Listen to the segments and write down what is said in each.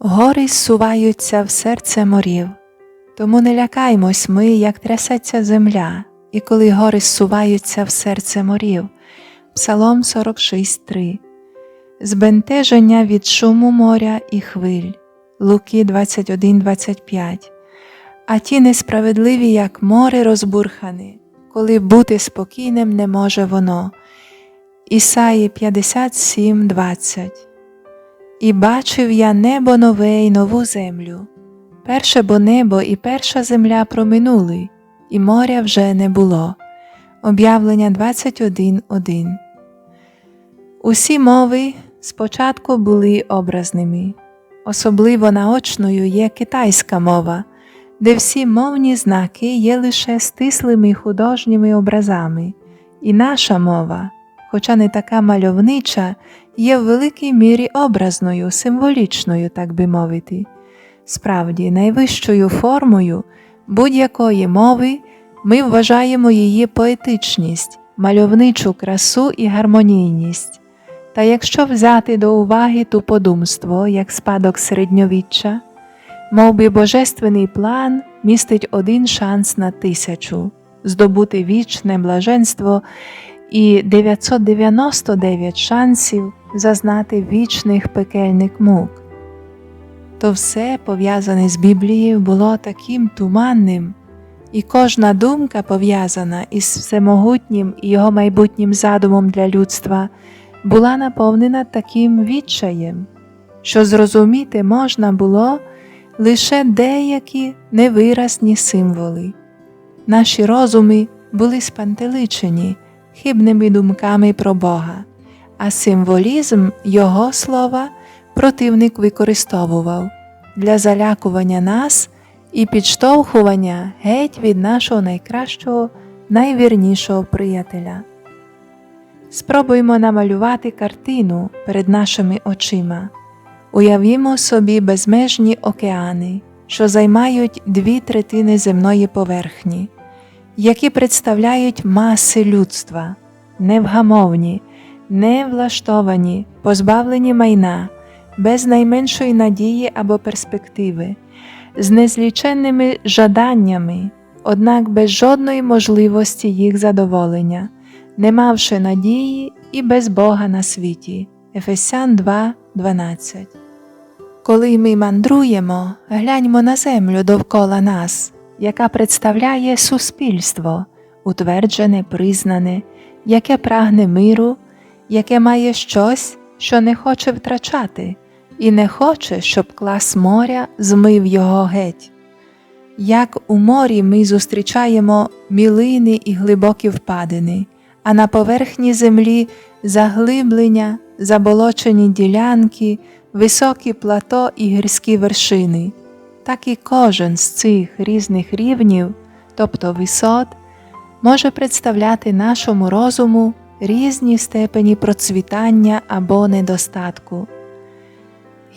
Гори зсуваються в серце морів, тому не лякаймось ми, як трясеться земля, і коли гори зсуваються в серце морів. Псалом 46.3 Збентеження від шуму моря і хвиль. Луки 21.25 А ті несправедливі, як море розбурхане, коли бути спокійним не може воно. Ісаї 57.20 І бачив я небо нове й нову землю. Перше бо небо і перша земля проминули, і моря вже не було. Об'явлення 21.1 Усі мови спочатку були образними. Особливо наочною є китайська мова, де всі мовні знаки є лише стислими художніми образами, і наша мова, хоча не така мальовнича, є в великій мірі образною, символічною, так би мовити. Справді, найвищою формою будь-якої мови ми вважаємо її поетичність, мальовничу красу і гармонійність. Та якщо взяти до уваги туподумство як спадок середньовіччя, мов би божественний план містить один шанс на тисячу здобути вічне блаженство і 999 шансів зазнати вічних пекельних мук. То все пов'язане з Біблією було таким туманним, і кожна думка пов'язана із всемогутнім і його майбутнім задумом для людства була наповнена таким відчаєм, що зрозуміти можна було лише деякі невиразні символи. Наші розуми були спантеличені хибними думками про Бога, а символізм Його слова противник використовував для залякування нас і підштовхування геть від нашого найкращого, найвірнішого приятеля. Спробуймо намалювати картину перед нашими очима. Уявімо собі безмежні океани, що займають дві третини земної поверхні, які представляють маси людства, невгамовні, невлаштовані, позбавлені майна, без найменшої надії або перспективи, з незліченними жаданнями, однак без жодної можливості їх задоволення не мавши надії і без Бога на світі. Ефесян 2.12 Коли ми мандруємо, гляньмо на землю довкола нас, яка представляє суспільство, утверджене, признане, яке прагне миру, яке має щось, що не хоче втрачати, і не хоче, щоб клас моря змив його геть. Як у морі ми зустрічаємо мілини і глибокі впадини а на поверхні землі заглиблення, заболочені ділянки, високі плато і гірські вершини, так і кожен з цих різних рівнів, тобто висот, може представляти нашому розуму різні степені процвітання або недостатку.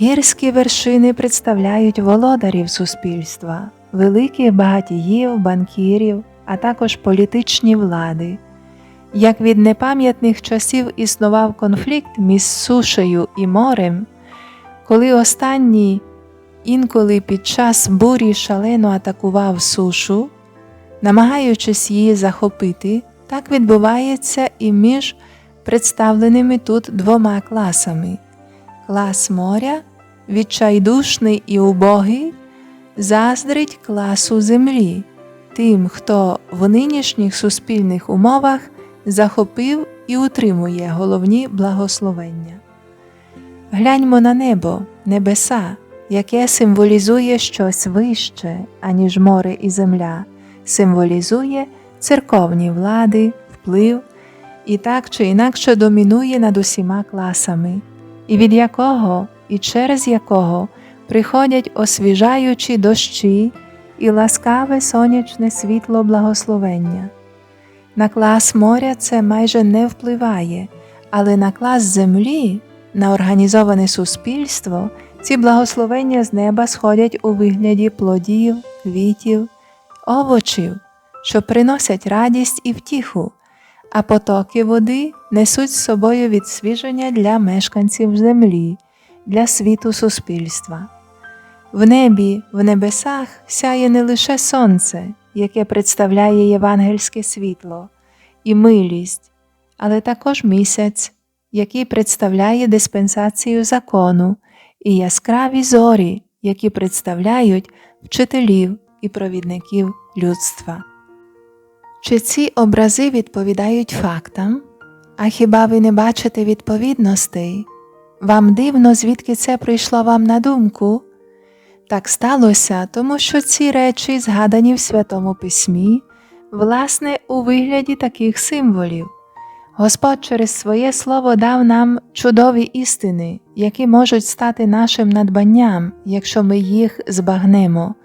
Гірські вершини представляють володарів суспільства, великих багатіїв, банкірів, а також політичні влади. Як від непам'ятних часів існував конфлікт між сушею і морем, коли останній інколи під час бурі шалено атакував сушу, намагаючись її захопити, так відбувається і між представленими тут двома класами. Клас моря, відчайдушний і убогий, заздрить класу землі, тим, хто в нинішніх суспільних умовах захопив і утримує головні благословення. Гляньмо на небо, небеса, яке символізує щось вище, аніж море і земля, символізує церковні влади, вплив і так чи інакше домінує над усіма класами, і від якого і через якого приходять освіжаючі дощі і ласкаве сонячне світло благословення. На клас моря це майже не впливає, але на клас землі, на організоване суспільство, ці благословення з неба сходять у вигляді плодів, квітів, овочів, що приносять радість і втіху, а потоки води несуть з собою відсвіження для мешканців землі, для світу суспільства. В небі, в небесах сяє не лише сонце, яке представляє євангельське світло, і милість, але також місяць, який представляє диспенсацію закону, і яскраві зорі, які представляють вчителів і провідників людства. Чи ці образи відповідають фактам? А хіба ви не бачите відповідностей? Вам дивно, звідки це прийшло вам на думку? Так сталося, тому що ці речі, згадані в Святому Письмі, власне, у вигляді таких символів. Господь через своє слово дав нам чудові істини, які можуть стати нашим надбанням, якщо ми їх збагнемо.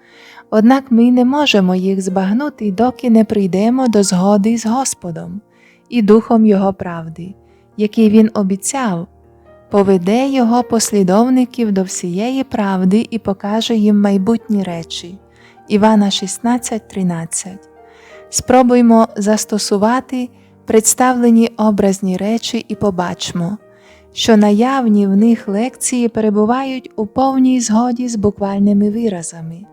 Однак ми не можемо їх збагнути, доки не прийдемо до згоди з Господом і Духом Його правди, який Він обіцяв, поведе Його послідовників до всієї правди і покаже їм майбутні речі. Івана 16:13. Спробуймо застосувати представлені образні речі і побачимо, що наявні в них лекції перебувають у повній згоді з буквальними виразами.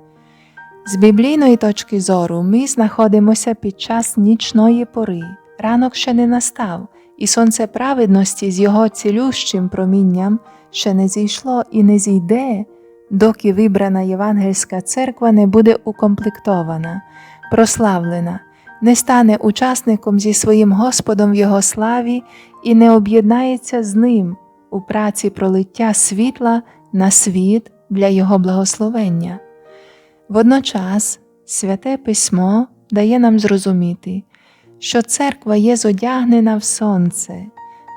З біблійної точки зору ми знаходимося під час нічної пори, ранок ще не настав, і сонце праведності з його цілющим промінням ще не зійшло і не зійде, доки вибрана Євангельська церква не буде укомплектована, прославлена, не стане учасником зі своїм Господом в Його славі і не об'єднається з ним у праці пролиття світла на світ для Його благословення. Водночас Святе Письмо дає нам зрозуміти, що церква є зодягнена в сонце,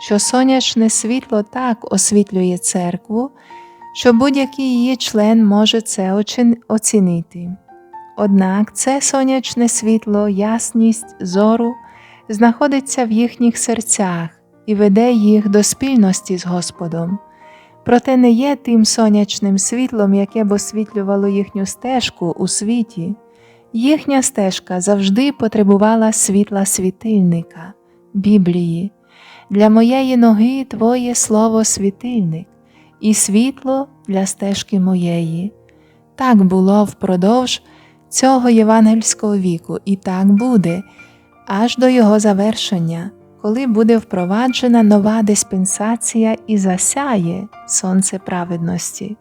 що сонячне світло так освітлює церкву, що будь-який її член може це оцінити. Однак це сонячне світло, ясність зору знаходиться в їхніх серцях і веде їх до спільності з Господом. Проте не є тим сонячним світлом, яке б освітлювало їхню стежку у світі. Їхня стежка завжди потребувала світла світильника, Біблії. Для моєї ноги Твоє слово світильник, і світло для стежки моєї. Так було впродовж цього євангельського віку, і так буде, аж до його завершення, коли буде впроваджена нова диспенсація і засяє сонце праведності.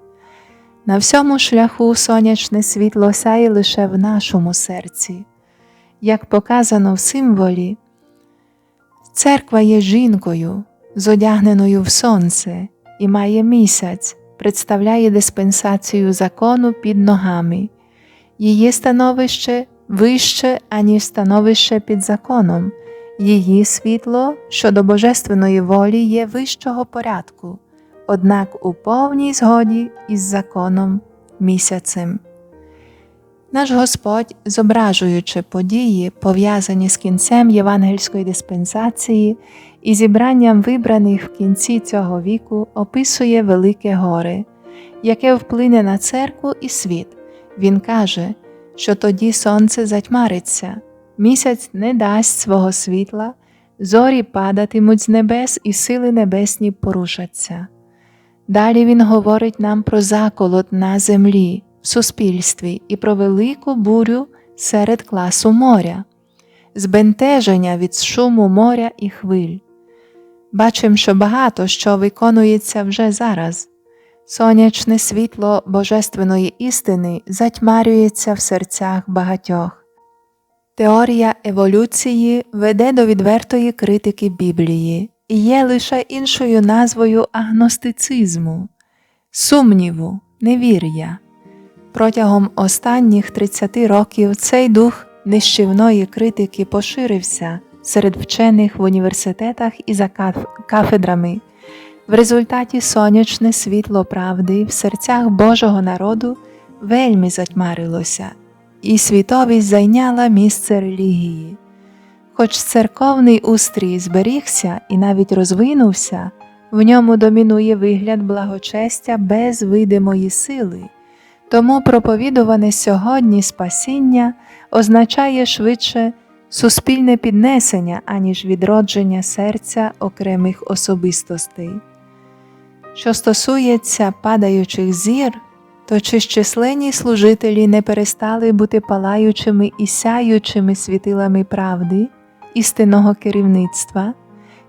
На всьому шляху сонячне світло сяє лише в нашому серці. Як показано в символі, церква є жінкою, зодягненою в сонце, і має місяць, представляє диспенсацію закону під ногами, її становище вище, аніж становище під законом, її світло щодо божественної волі є вищого порядку однак у повній згоді із законом місяцем. Наш Господь, зображуючи події, пов'язані з кінцем євангельської диспенсації і зібранням вибраних в кінці цього віку, описує велике горе, яке вплине на церкву і світ. Він каже, що тоді сонце затьмариться, місяць не дасть свого світла, зорі падатимуть з небес, і сили небесні порушаться. Далі він говорить нам про заколот на землі, в суспільстві і про велику бурю серед класу моря, збентеження від шуму моря і хвиль. Бачимо, що багато що виконується вже зараз. Сонячне світло Божественної істини затьмарюється в серцях багатьох. Теорія еволюції веде до відвертої критики Біблії і є лише іншою назвою агностицизму, сумніву, невір'я. Протягом останніх 30 років цей дух нищівної критики поширився серед вчених в університетах і за кафедрами. В результаті сонячне світло правди в серцях Божого народу вельми затьмарилося, і світовість зайняла місце релігії. Хоч церковний устрій зберігся і навіть розвинувся, в ньому домінує вигляд благочестя без видимої сили, тому проповідуване сьогодні спасіння означає швидше суспільне піднесення, аніж відродження серця окремих особистостей. Що стосується падаючих зір, То чи численні служителі не перестали бути палаючими і сяючими світилами правди, істинного керівництва?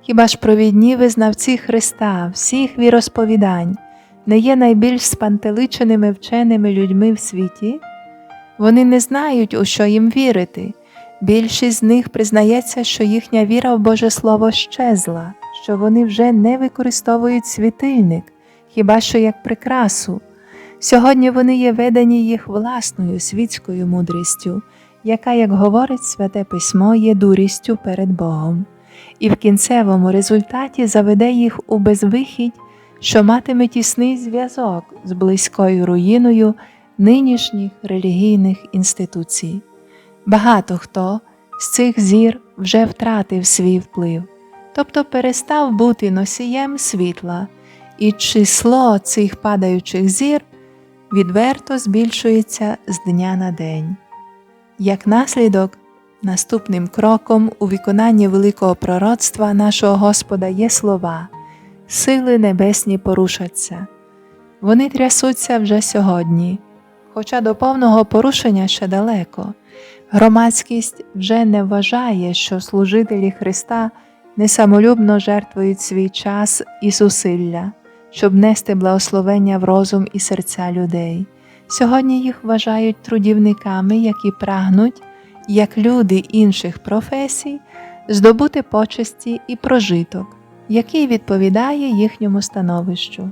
Хіба ж провідні визнавці Христа, всіх віросповідань, не є найбільш спантеличеними вченими людьми в світі? Вони не знають, у що їм вірити. Більшість з них признається, що їхня віра в Боже Слово щезла, що вони вже не використовують світильник, хіба що як прикрасу. Сьогодні вони є ведені їх власною світською мудрістю, яка, як говорить Святе Письмо, є дурістю перед Богом, і в кінцевому результаті заведе їх у безвихідь, що матиме тісний зв'язок з близькою руїною нинішніх релігійних інституцій. Багато хто з цих зір вже втратив свій вплив, тобто перестав бути носієм світла, і число цих падаючих зір відверто збільшується з дня на день. Як наслідок, наступним кроком у виконанні великого пророцтва нашого Господа є слова Сили небесні порушаться. Вони трясуться вже сьогодні, хоча до повного порушення ще далеко. Громадськість вже не вважає, що служителі Христа несамолюбно жертвують свій час і зусилля, щоб нести благословення в розум і серця людей. Сьогодні їх вважають трудівниками, які прагнуть, як люди інших професій, здобути почесті і прожиток, який відповідає їхньому становищу.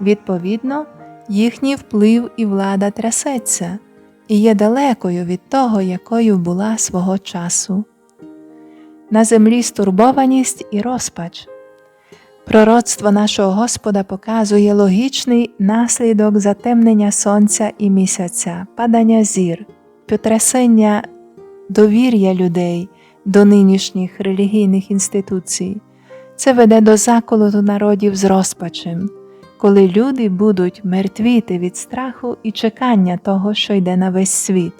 Відповідно, їхній вплив і влада трясеться і є далекою від того, якою була свого часу. На землі стурбованість і розпач. Пророцтво нашого Господа показує логічний наслідок затемнення сонця і місяця, падання зір, потрясення довір'я людей до нинішніх релігійних інституцій. Це веде до заколоту народів з розпачем, коли люди будуть мертвіти від страху і чекання того, що йде на весь світ,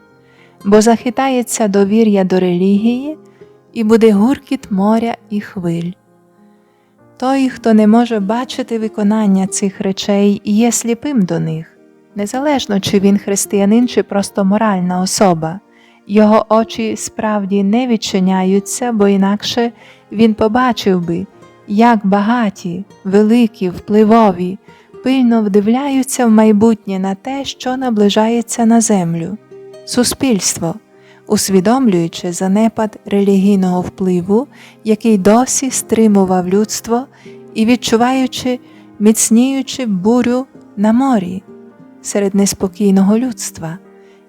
бо захитається довір'я до релігії і буде гуркіт моря і хвиль. Той, хто не може бачити виконання цих речей, є сліпим до них, незалежно чи він християнин, чи просто моральна особа, його очі справді не відчиняються, бо інакше він побачив би, як багаті, великі, впливові, пильно вдивляються в майбутнє на те, що наближається на землю, суспільство, усвідомлюючи занепад релігійного впливу, який досі стримував людство і відчуваючи, міцніючи бурю на морі серед неспокійного людства,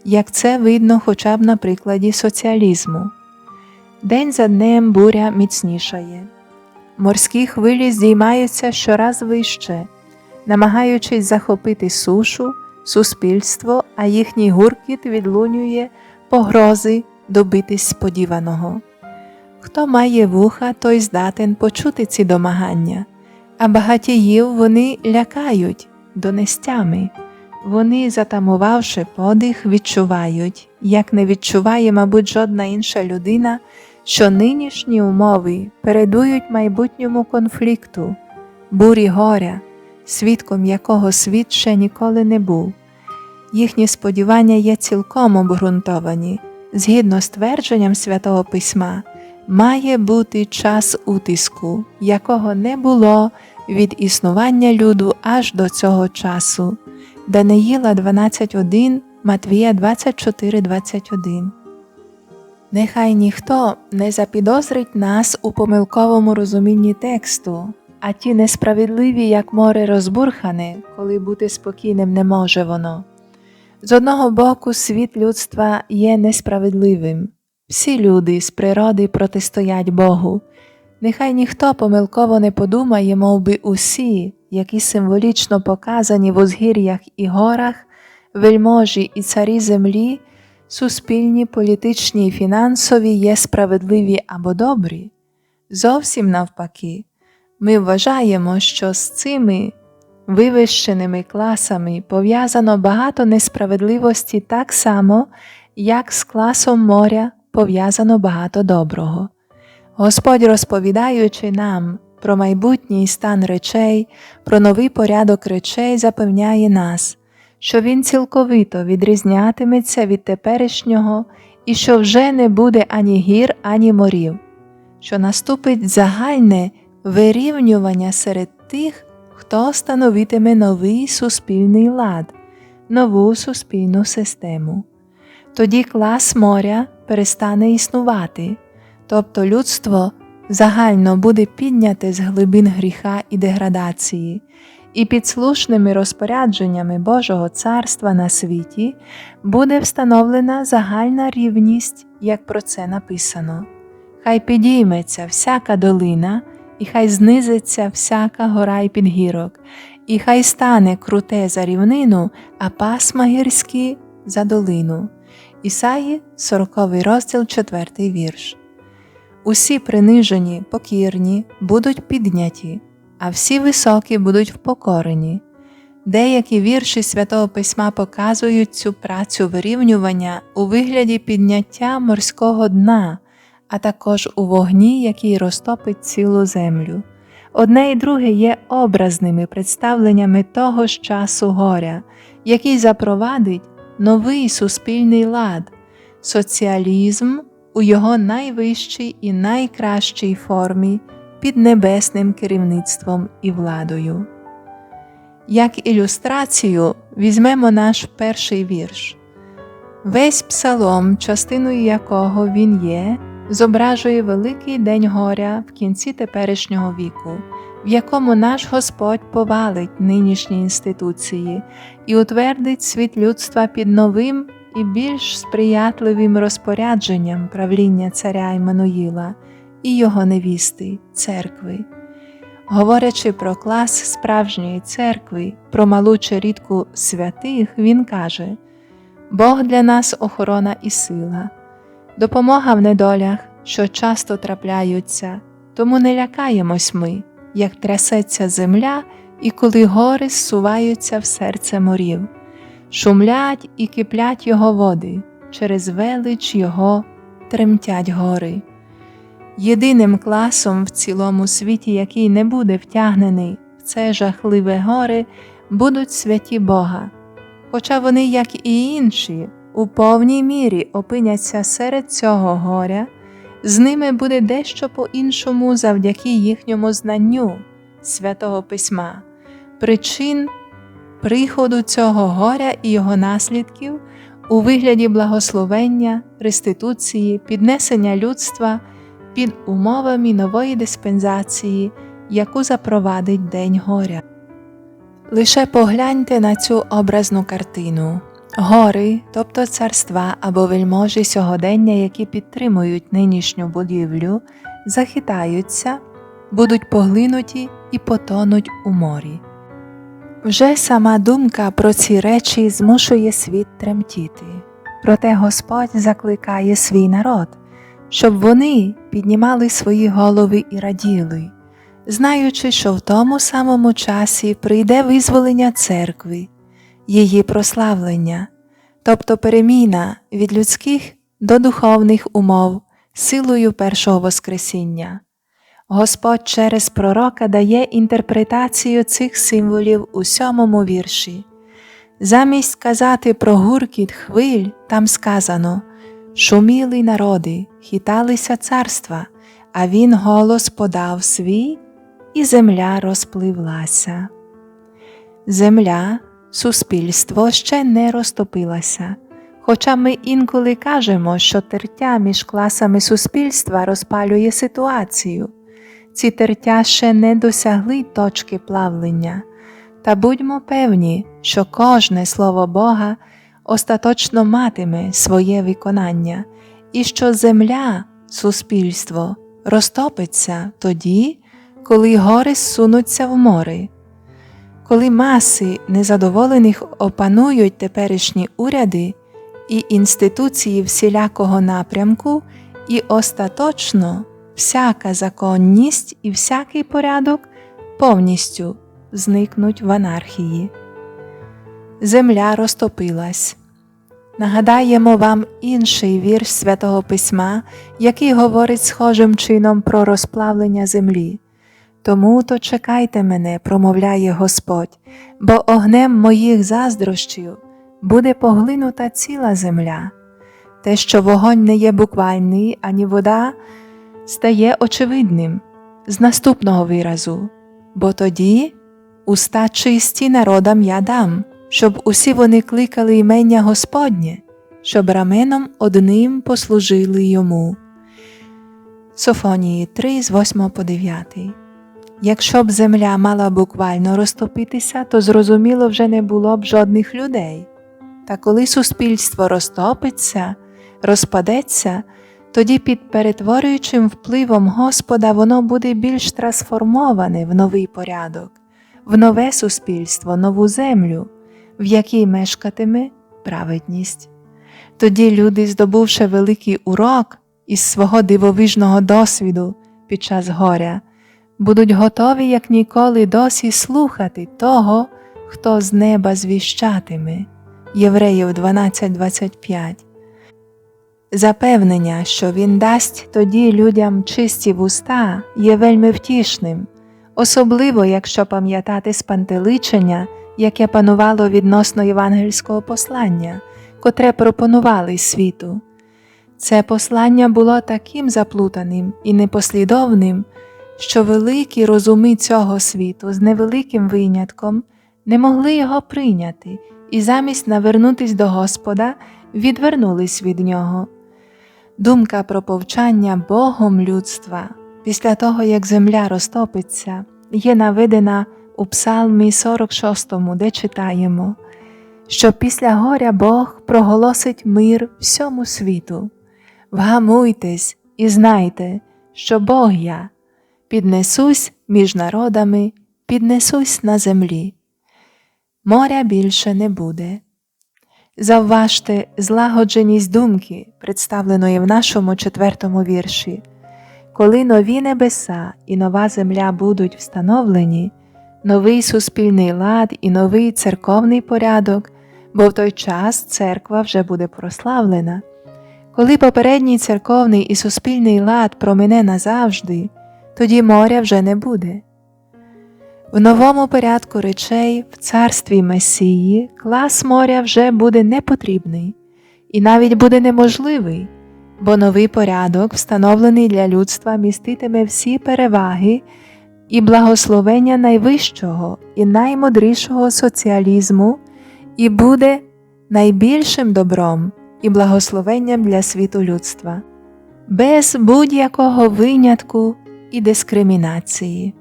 як це видно хоча б на прикладі соціалізму. День за днем буря міцнішає. Морські хвилі здіймаються щораз вище, намагаючись захопити сушу, суспільство, а їхній гуркіт відлунює погрози добитись сподіваного. Хто має вуха, той здатен почути ці домагання, а багатіїв вони лякають донестями. Вони, затамувавши подих, відчувають, як не відчуває, мабуть, жодна інша людина, що нинішні умови передують майбутньому конфлікту, бурі горя, свідком якого світ ще ніколи не був. Їхні сподівання є цілком обґрунтовані. Згідно з твердженням Святого Письма, має бути час утиску, якого не було від існування люду аж до цього часу. Даниїла 12.1, Матвія 24.21 Нехай ніхто не запідозрить нас у помилковому розумінні тексту, а ті несправедливі, як море розбурхане, коли бути спокійним не може воно. З одного боку, світ людства є несправедливим, всі люди з природи протистоять Богу. Нехай ніхто помилково не подумає, мов би усі, які символічно показані в узгір'ях і горах, вельможі і царі землі, суспільні, політичні і фінансові є справедливі або добрі. Зовсім навпаки, ми вважаємо, що з цими вивищеними класами пов'язано багато несправедливості так само, як з класом моря пов'язано багато доброго. Господь, розповідаючи нам про майбутній стан речей, про новий порядок речей, запевняє нас, що він цілковито відрізнятиметься від теперішнього і що вже не буде ані гір, ані морів, що наступить загальне вирівнювання серед тих, хто становитиме новий суспільний лад, нову суспільну систему. Тоді клас моря перестане існувати, тобто людство загально буде підняте з глибин гріха і деградації, і під слушними розпорядженнями Божого царства на світі буде встановлена загальна рівність, як про це написано. Хай підійметься всяка долина, і хай знизиться всяка гора й підгірок, і хай стане круте за рівнину, а пасма гірські за долину. Ісаї, 40 розділ, 4 вірш. Усі принижені, покірні будуть підняті, а всі високі будуть впокорені. Деякі вірші Святого Письма показують цю працю вирівнювання у вигляді підняття морського дна, а також у вогні, який розтопить цілу землю. Одне і друге є образними представленнями того ж часу горя, який запровадить новий суспільний лад, соціалізм у його найвищій і найкращій формі під небесним керівництвом і владою. Як ілюстрацію візьмемо наш перший вірш. Весь псалом, частиною якого він є, зображує великий день горя в кінці теперішнього віку, в якому наш Господь повалить нинішні інституції і утвердить світ людства під новим і більш сприятливим розпорядженням правління царя Іммануїла і його невісти, церкви. Говорячи про клас справжньої церкви, про малу черідку святих, він каже Бог для нас охорона і сила, допомога в недолях, що часто трапляються, тому не лякаємось ми, як трясеться земля і коли гори зсуваються в серце морів, шумлять і киплять його води, через велич його тремтять гори. Єдиним класом в цілому світі, який не буде втягнений в це жахливе горе, будуть святі Бога. Хоча вони, як і інші, у повній мірі опиняться серед цього горя, з ними буде дещо по-іншому завдяки їхньому знанню святого Письма, причин приходу цього горя і його наслідків у вигляді благословення, реституції, піднесення людства під умовами нової диспенсації, яку запровадить День горя. Лише погляньте на цю образну картину. Гори, тобто царства або вельможі сьогодення, які підтримують нинішню будівлю, захитаються, будуть поглинуті і потонуть у морі. Вже сама думка про ці речі змушує світ тремтіти, проте Господь закликає свій народ, щоб вони піднімали свої голови і раділи, знаючи, що в тому самому часі прийде визволення церкви, її прославлення, тобто переміна від людських до духовних умов силою першого Воскресіння. Господь через пророка дає інтерпретацію цих символів у сьомому вірші. Замість сказати про гуркіт хвиль, там сказано Шуміли народи, хиталися царства, а він голос подав свій, і земля розпливлася. Земля, суспільство ще не розтопилася, хоча ми інколи кажемо, що тертя між класами суспільства розпалює ситуацію. Ці тертя ще не досягли точки плавлення, та будьмо певні, що кожне слово Бога остаточно матиме своє виконання, і що земля, суспільство розтопиться тоді, коли гори зсунуться в море. Коли маси незадоволених опанують теперішні уряди і інституції всілякого напрямку, і остаточно всяка законність і всякий порядок повністю зникнуть в анархії. Земля розтопилась. Нагадаємо вам інший вірш Святого Письма, який говорить схожим чином про розплавлення землі. Тому то чекайте мене, промовляє Господь, бо огнем моїх заздрощів буде поглинута ціла земля. Те, що вогонь не є буквальний, ані вода, стає очевидним з наступного виразу, бо тоді уста чисті народам я дам, щоб усі вони кликали імення Господнє, щоб раменом одним послужили йому. Софонії 3 з 8 по 9 Якщо б земля мала буквально розтопитися, то зрозуміло вже не було б жодних людей. Та коли суспільство розтопиться, розпадеться, тоді під перетворюючим впливом Господа воно буде більш трансформоване в новий порядок, в нове суспільство, нову землю, в якій мешкатиме праведність. Тоді люди, здобувши великий урок із свого дивовижного досвіду під час горя, будуть готові як ніколи досі слухати того, хто з неба звіщатиме. Євреїв 12.25 Запевнення, що він дасть тоді людям чисті вуста, є вельми втішним, особливо якщо пам'ятати спантеличення, яке панувало відносно євангельського послання, котре пропонували світу. Це послання було таким заплутаним і непослідовним, що великі розуми цього світу з невеликим винятком не могли його прийняти і замість навернутись до Господа відвернулись від нього. Думка про повчання Богом людства після того, як земля розтопиться, є наведена у Псалмі 46, де читаємо, що після горя Бог проголосить мир всьому світу. Вгамуйтесь і знайте, що Бог я, піднесусь між народами, піднесусь на землі. Моря більше не буде. Завважте злагодженість думки, представленої в нашому четвертому вірші. Коли нові небеса і нова земля будуть встановлені, новий суспільний лад і новий церковний порядок, бо в той час церква вже буде прославлена. Коли попередній церковний і суспільний лад промине назавжди, тоді моря вже не буде. В новому порядку речей в царстві Месії клас моря вже буде непотрібний і навіть буде неможливий, бо новий порядок, встановлений для людства, міститиме всі переваги і благословення найвищого і наймудрішого соціалізму і буде найбільшим добром і благословенням для світу людства, без будь-якого винятку і дискримінації.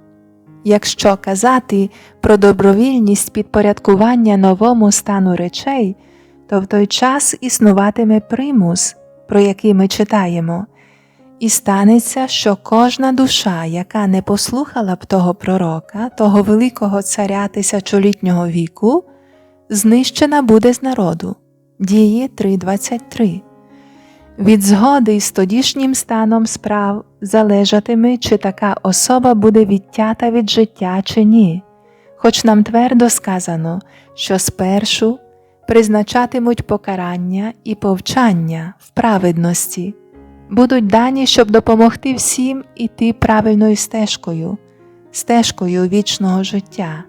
Якщо казати про добровільність підпорядкування новому стану речей, то в той час існуватиме примус, про який ми читаємо, і станеться, що кожна душа, яка не послухала б того пророка, того великого царя тисячолітнього віку, знищена буде з народу. Дії 3.23 від згоди з тодішнім станом справ залежатиме, чи така особа буде відтята від життя чи ні, хоч нам твердо сказано, що спершу призначатимуть покарання і повчання в праведності, будуть дані, щоб допомогти всім іти правильною стежкою, стежкою вічного життя.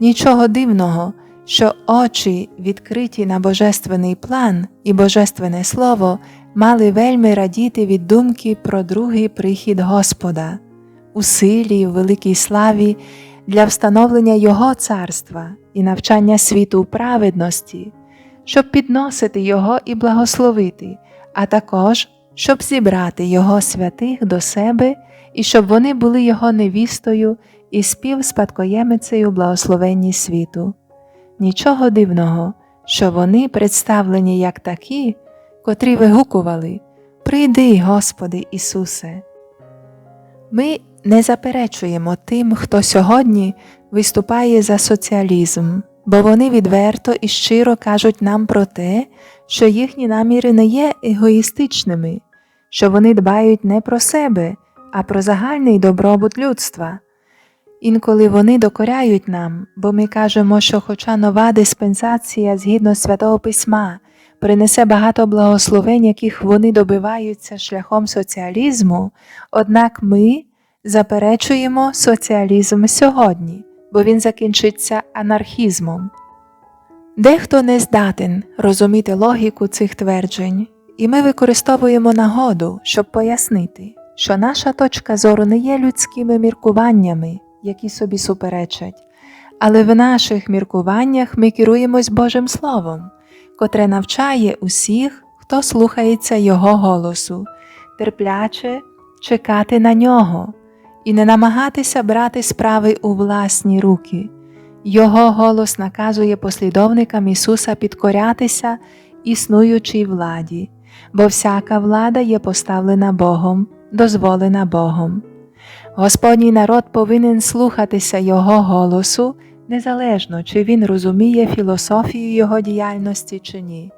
Нічого дивного що очі, відкриті на Божественний план і Божественне Слово, мали вельми радіти від думки про другий прихід Господа, у силі, в великій славі для встановлення Його царства і навчання світу праведності, щоб підносити Його і благословити, а також щоб зібрати Його святих до себе і щоб вони були Його невістою і співспадкоємицею благословенні світу. Нічого дивного, що вони представлені як такі, котрі вигукували Прийди, Господи Ісусе. Ми не заперечуємо тим, хто сьогодні виступає за соціалізм, бо вони відверто і щиро кажуть нам про те, що їхні наміри не є егоїстичними, що вони дбають не про себе, а про загальний добробут людства. Інколи вони докоряють нам, бо ми кажемо, що, хоча нова диспенсація згідно святого письма принесе багато благословень, яких вони добиваються шляхом соціалізму, однак ми заперечуємо соціалізм сьогодні, бо він закінчиться анархізмом. Дехто не здатен розуміти логіку цих тверджень, і ми використовуємо нагоду, щоб пояснити, що наша точка зору не є людськими міркуваннями, які собі суперечать, але в наших міркуваннях ми керуємось Божим Словом, котре навчає усіх, хто слухається Його голосу, терпляче чекати на нього і не намагатися брати справи у власні руки. Його голос наказує послідовникам Ісуса підкорятися існуючій владі, бо всяка влада є поставлена Богом, дозволена Богом. Господній народ повинен слухатися Його голосу, незалежно чи він розуміє філософію Його діяльності чи ні.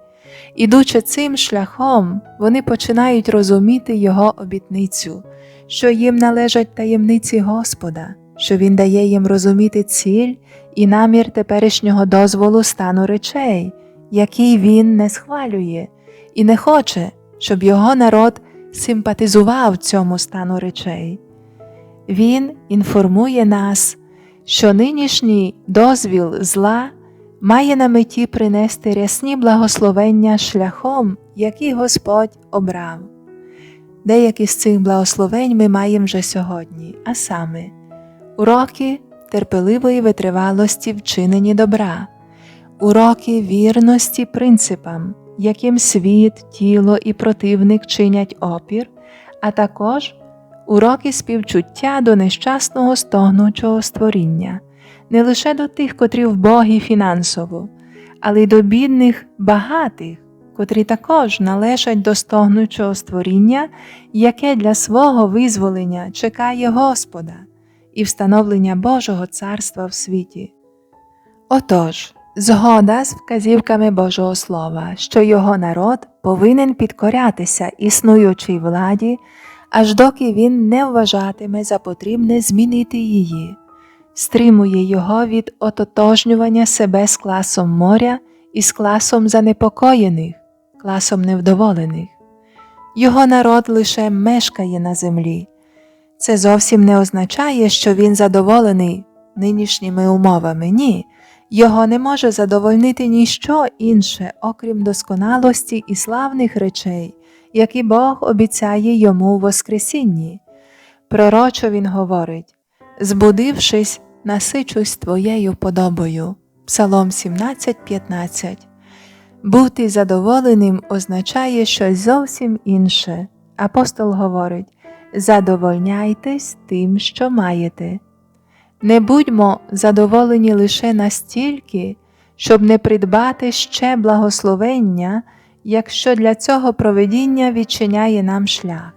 Ідучи цим шляхом, вони починають розуміти Його обітницю, що їм належать таємниці Господа, що Він дає їм розуміти ціль і намір теперішнього дозволу стану речей, який Він не схвалює, і не хоче, щоб його народ симпатизував цьому стану речей. Він інформує нас, що нинішній дозвіл зла має на меті принести рясні благословення шляхом, який Господь обрав. Деякі з цих благословень ми маємо вже сьогодні, а саме уроки терпеливої витривалості вчинені добра, уроки вірності принципам, яким світ, тіло і противник чинять опір, а також уроки співчуття до нещасного стогнучого створіння, не лише до тих, котрі вбогі фінансово, але й до бідних багатих, котрі також належать до стогнучого створіння, яке для свого визволення чекає Господа і встановлення Божого царства в світі. Отож, згода з вказівками Божого Слова, що його народ повинен підкорятися існуючій владі, аж доки він не вважатиме за потрібне змінити її, стримує його від ототожнювання себе з класом моря і з класом занепокоєних, класом невдоволених. Його народ лише мешкає на землі. Це зовсім не означає, що він задоволений нинішніми умовами. Ні, його не може задовольнити ніщо інше, окрім досконалості і славних речей, які Бог обіцяє йому у Воскресінні. Пророчо він говорить збудившись, насичусь твоєю подобою. Псалом 17,15 Бути задоволеним означає щось зовсім інше. Апостол говорить задовольняйтесь тим, що маєте. Не будьмо задоволені лише настільки, щоб не придбати ще благословення, якщо для цього проведіння відчиняє нам шлях,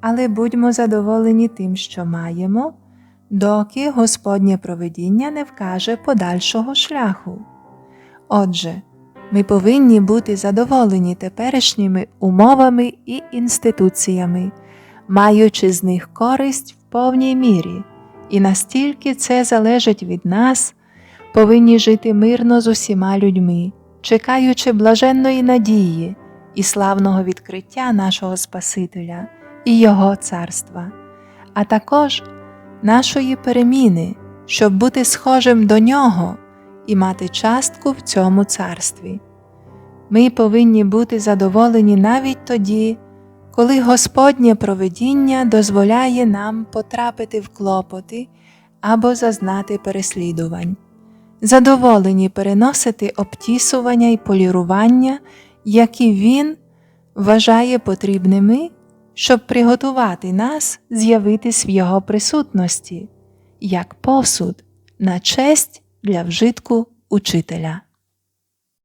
але будьмо задоволені тим, що маємо, доки Господнє проведіння не вкаже подальшого шляху. Отже, ми повинні бути задоволені теперішніми умовами і інституціями маючи з них користь в повній мірі, і настільки це залежить від нас, повинні жити мирно з усіма людьми, чекаючи блаженної надії і славного відкриття нашого Спасителя і Його царства, а також нашої переміни, щоб бути схожим до Нього і мати частку в цьому царстві. Ми повинні бути задоволені навіть тоді, коли Господнє провидіння дозволяє нам потрапити в клопоти або зазнати переслідувань, задоволені переносити обтісування і полірування, які Він вважає потрібними, щоб приготувати нас з'явитись в Його присутності, як посуд на честь для вжитку учителя.